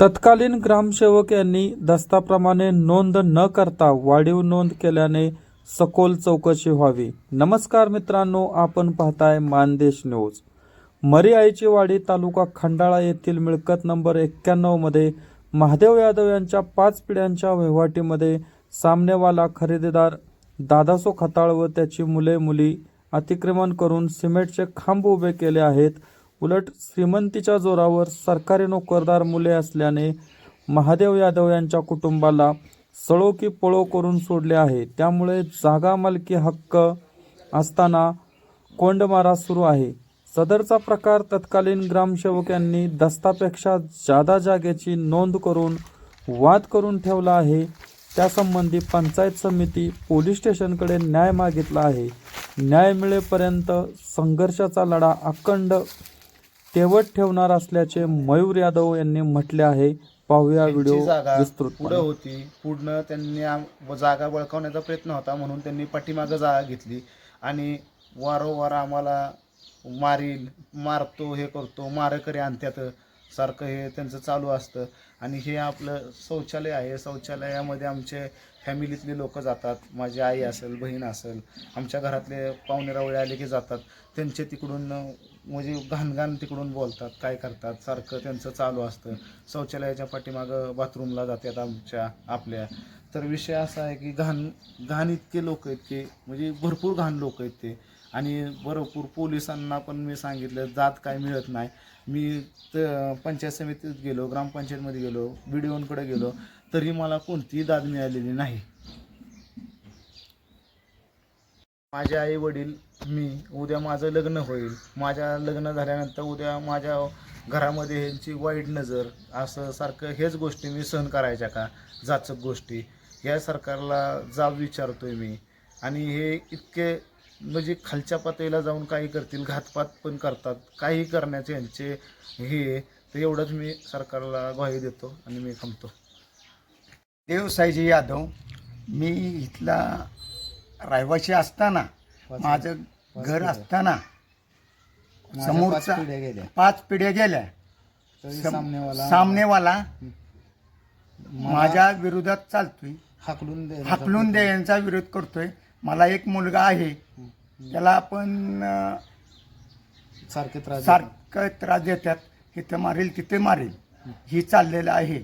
तत्कालीन ग्रामसेवक यांनी दस्ताप्रमाणे नोंद न करता वाढीव नोंद केल्याने सखोल चौकशी व्हावी. नमस्कार मित्रांनो आपण पाहताय मानदेश न्यूज. मरी आईची वाडी तालुका खंडाळा येथील मिळकत नंबर एक्क्याण्णवमध्ये महादेव यादव यांच्या पाच पिढ्यांच्या वहिवाटीमध्ये सामनेवाला खरेदीदार दादासो खताळ व त्याची मुले मुली अतिक्रमण करून सिमेंटचे खांब उभे केले आहेत. उलट श्रीमंतीच्या जोरावर सरकारी नोकरदार मुले असल्याने महादेव यादव यांच्या कुटुंबाला सळो की पळो करून सोडले आहे. त्यामुळे जागा मालकी हक्क असताना कोंडमारा सुरू आहे. सदरचा प्रकार तत्कालीन ग्रामसेवक यांनी दस्तापेक्षा जादा जागेची नोंद करून वाद करून ठेवला आहे. त्यासंबंधी पंचायत समिती पोलीस स्टेशनकडे न्याय मागितला आहे. न्याय मिळेपर्यंत संघर्षाचा लढा अखंड तेवत ठेवणार असल्याचे मयूर यादव यांनी म्हटले आहे. पाहूया व्हिडिओ त्यांची जागा विस्तृत पुढं होती. पुढनं त्यांनी आम- जागा बळकावण्याचा प्रयत्न होता म्हणून त्यांनी पाठीमागं जागा घेतली. आणि वारंवार आम्हाला मारील मारतो हे करतो मारेकरी आणत्यात. सारखं हे त्यांचं चालू असतं. आणि हे आपलं शौचालय आहे. शौचालयामध्ये आमचे फॅमिलीतले लोक जातात. माझी आई असेल बहीण असेल आमच्या घरातले पाहुणेरावळे आले की जातात. त्यांचे तिकडून म्हणजे घाणघाण तिकडून बोलतात काय करतात सारखं त्यांचं चालू असतं. शौचालयाच्या पाठीमागं बाथरूमला जातात आमच्या आपल्या. तर विषय असा आहे की घाण घाण इतके लोक आहेत की म्हणजे भरपूर घाण लोक आहेत ते. आणि भरपूर पोलिसांना पण मी सांगितलं जात काय मिळत नाही. मी तर पंचायत समितीत गेलो ग्रामपंचायतमध्ये गेलो बी डी ओंकडे गेलो तरी मला कोणतीही दाद मिळालेली नाही. माझे आई वडील मी उद्या माझं लग्न होईल. माझ्या लग्न झाल्यानंतर उद्या माझ्या घरामध्ये ह्यांची वाईट नजर असं सारखं हेच गोष्टी मी सहन करायच्या का? जाचक गोष्टी. या सरकारला जाब विचारतोय मी. आणि हे इतके म्हणजे खालच्या पातळीला जाऊन काही करतील घातपात पण करतात. काही करण्याचे यांचे हे तर एवढंच मी सरकारला ग्वाही देतो आणि मी थांबतो. देवसाईजी यादव मी इथला रहिवासी असताना माझं घर असताना समोरचा गेल्या. पाच पिढ्या गेल्या. सम- सामनेवाला सामनेवाला माझ्या विरोधात चालतोय. हाकलून दे हाकलून दे यांचा विरोध करतोय. मला एक मुलगा आहे. त्याला आपण सारखे त्रास सारखं त्रास देतात इथं मारेल तिथे मारेल. ही चाललेलं आहे.